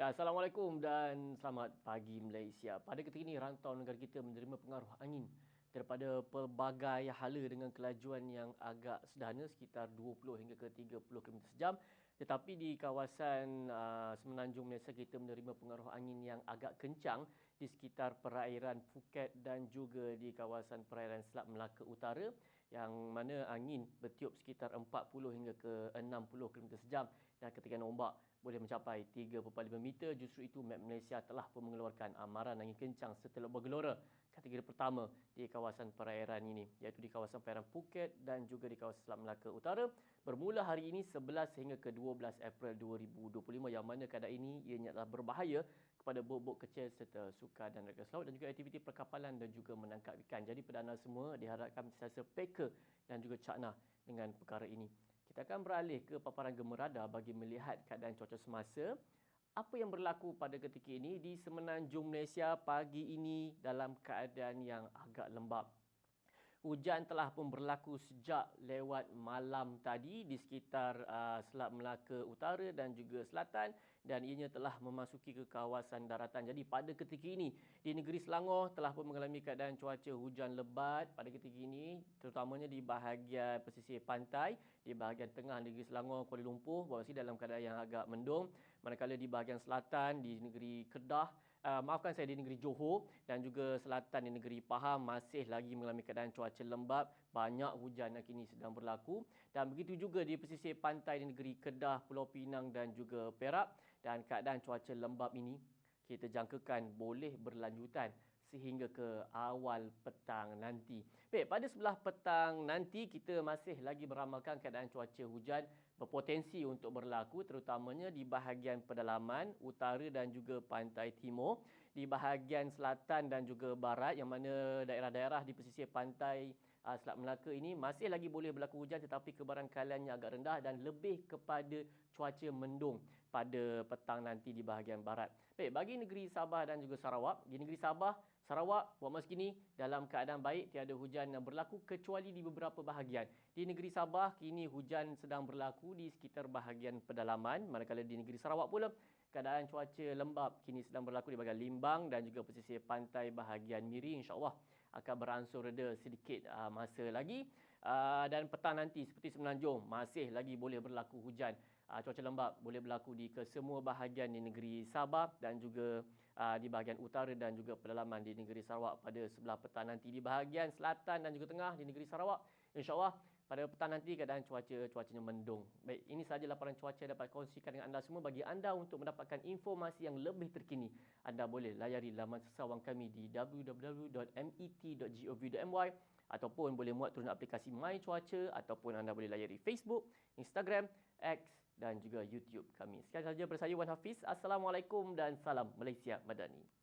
Ya, Assalamualaikum dan selamat pagi Malaysia. Pada ketika ini rantau negara kita menerima pengaruh angin daripada pelbagai hala dengan kelajuan yang agak sederhana sekitar 20 hingga ke 30 km sejam. Tetapi di kawasan uh, Semenanjung Malaysia kita menerima pengaruh angin yang agak kencang di sekitar perairan Phuket dan juga di kawasan perairan Selat Melaka Utara yang mana angin bertiup sekitar 40 hingga ke 60 km sejam dan ketika ombak boleh mencapai 3.5 meter. Justru itu Met Malaysia telah pun mengeluarkan amaran angin kencang setelah bergelora kategori pertama di kawasan perairan ini iaitu di kawasan perairan Phuket dan juga di kawasan Selat Melaka Utara bermula hari ini 11 hingga ke 12 April 2025 yang mana keadaan ini ianya adalah berbahaya kepada bot-bot kecil serta suka dan rekreasi laut dan juga aktiviti perkapalan dan juga menangkap ikan. Jadi pada anda semua diharapkan sentiasa peka dan juga cakna dengan perkara ini. Kita akan beralih ke paparan gemerada bagi melihat keadaan cuaca semasa. Apa yang berlaku pada ketika ini di semenanjung Malaysia pagi ini dalam keadaan yang agak lembap. Hujan telah pun berlaku sejak lewat malam tadi di sekitar uh, Selat Melaka Utara dan juga Selatan dan ianya telah memasuki ke kawasan daratan. Jadi pada ketika ini di negeri Selangor telah pun mengalami keadaan cuaca hujan lebat pada ketika ini terutamanya di bahagian pesisir pantai, di bahagian tengah negeri Selangor Kuala Lumpur masih dalam keadaan yang agak mendung. Manakala di bahagian selatan di negeri Kedah uh, maafkan saya di negeri Johor dan juga selatan di negeri Pahang. Masih lagi mengalami keadaan cuaca lembap, banyak hujan yang kini sedang berlaku. Dan begitu juga di pesisir pantai di negeri Kedah, Pulau Pinang dan juga Perak. Dan keadaan cuaca lembap ini kita jangkakan boleh berlanjutan sehingga ke awal petang nanti. Baik, pada sebelah petang nanti kita masih lagi beramalkan keadaan cuaca hujan berpotensi untuk berlaku terutamanya di bahagian pedalaman utara dan juga pantai timur di bahagian selatan dan juga barat yang mana daerah-daerah di pesisir pantai uh, Selat Melaka ini masih lagi boleh berlaku hujan tetapi kebarangkaliannya agak rendah dan lebih kepada cuaca mendung pada petang nanti di bahagian barat. Baik, bagi negeri Sabah dan juga Sarawak, di negeri Sabah, Sarawak buat masa kini dalam keadaan baik, tiada hujan yang berlaku kecuali di beberapa bahagian. Di negeri Sabah kini hujan sedang berlaku di sekitar bahagian pedalaman. Manakala di negeri Sarawak pula keadaan cuaca lembap kini sedang berlaku di bahagian Limbang dan juga pesisir pantai bahagian Miri insyaAllah akan beransur reda sedikit uh, masa lagi. Uh, dan petang nanti seperti semenanjung masih lagi boleh berlaku hujan uh, cuaca lembap boleh berlaku di kesemua bahagian di negeri Sabah dan juga uh, di bahagian utara dan juga pedalaman di negeri Sarawak pada sebelah petang nanti di bahagian selatan dan juga tengah di negeri Sarawak insyaAllah pada petang nanti keadaan cuaca cuacanya mendung. Baik, ini sahaja laporan cuaca dapat kongsikan dengan anda semua. Bagi anda untuk mendapatkan informasi yang lebih terkini, anda boleh layari laman sesawang kami di www.met.gov.my ataupun boleh muat turun aplikasi My Cuaca ataupun anda boleh layari Facebook, Instagram, X dan juga YouTube kami. Sekian sahaja bersama saya Wan Hafiz. Assalamualaikum dan salam Malaysia Madani.